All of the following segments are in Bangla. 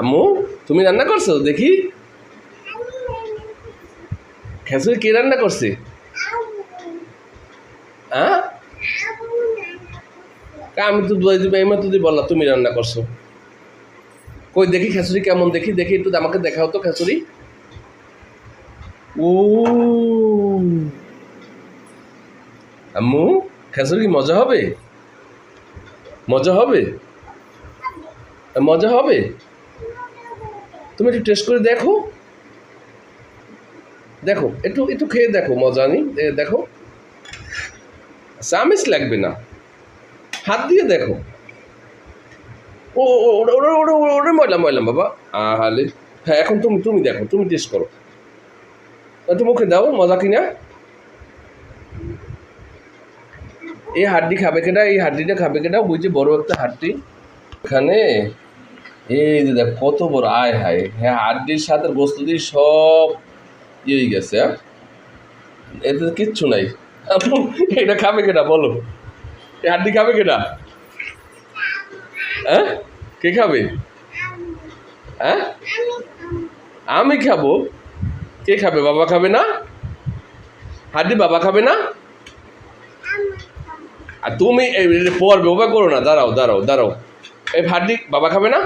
আম্মু, তুমি রান্না করছ? দেখি। খেসুরি কে রান্না করছে? হ্যাঁ? আমি তো এইমাত্র তুই বললাম তুমি রান্না করছ। কই, দেখি খেসুরি কেমন, দেখি দেখি একটু আমাকে দেখাও তো খেসুরি ও। আম্মু খেসুরি কি মজা হবে? মজা হবে? মজা হবে? তুমি একটু টেস্ট করে দেখো। দেখো একটু একটু খেয়ে দেখো মজা নি দেখো। চামিচ লাগবে না। হাত দিয়ে দেখো। ও ও, ওটা ওটা ওটা ময়লাম ময়লাম বাবা। আহালে। হ্যাঁ এখন তুমি তুমি দেখো তুমি টেস্ট করো। একটু মুখে দাও মজা কিনা। এই হাড্ডি খাবে কেটা এই হাড্ডিটা খাবে কেটা যে বড় একটা হাড্ডি। এখানে এই যে দেখ, কত বড়, আয় হায়। হ্যাঁ হাড্ডির সাথে গোস্ত দিয়ে সব ইয়ে গেছে হ্যাঁ? এতে কিচ্ছু নাই। এটা খাবে কেটা বলো? এই হাড্ডি খাবে কেটা হ্যাঁ? কে খাবে? হ্যাঁ? আমি খাব। কে খাবে, বাবা খাবে না? হাড্ডি বাবা খাবে না? আর তুমি পড়বে ওবা করো না। দাঁড়াও দাঁড়াও দাঁড়াও। এই হাড্ডি বাবা খাবে না?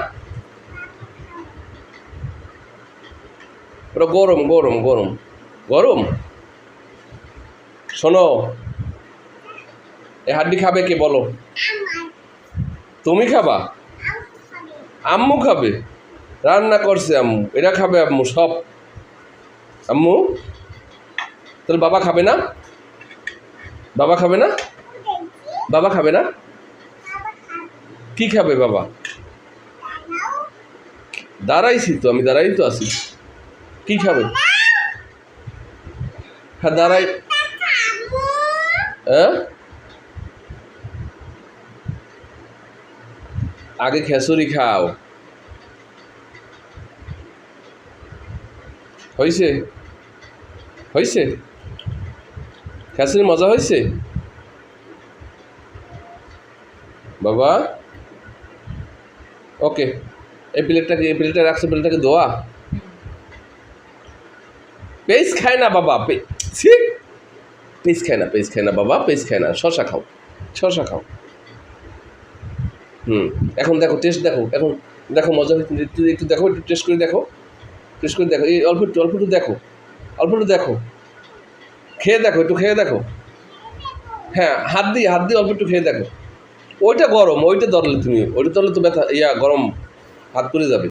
ওটা গরম গরম গরম। গরম? শোনো এ হাড্ডি খাবে কে বলো? তুমি খাবা? আম্মু খাবে। রান্না করছে আম্মু এটা খাবে আম্মু, সব। আম্মু, তাহলে বাবা খাবে না? বাবা খাবে না? বাবা খাবে না? কি খাবে বাবা? দাঁড়াইছি তো, আমি দাঁড়াই তো আছি। কি খাবে? হ্যাঁ দাঁড়াই। হ্যাঁ আগে খেসুরি খাও। হয়েছে হয়েছে খেসুরি মজা হয়েছে বাবা। ওকে, এই প্লেটটাকে এই প্লেটটা রাখছে, প্লেটটাকে দোয়া পেস খায় না বাবা পেস খায় না পেস খায় না বাবা পেস খায় না। শশা খাও শশা খাও। হুম, এখন দেখো টেস্ট দেখো, এখন দেখো, মজা একটু দেখো, একটু টেস্ট করে দেখো টেস্ট করে দেখো। এই অল্প একটু অল্প একটু দেখো, অল্প একটু দেখো। খেয়ে দেখো, একটু খেয়ে দেখো। হ্যাঁ হাত দিয়ে হাত দিয়ে অল্প একটু খেয়ে দেখো। ওইটা গরম, ওইটা ধরলে তুমি, ওইটা ধরলে তো ব্যথা, ইয়া, গরম হাত পুড়ে যাবে।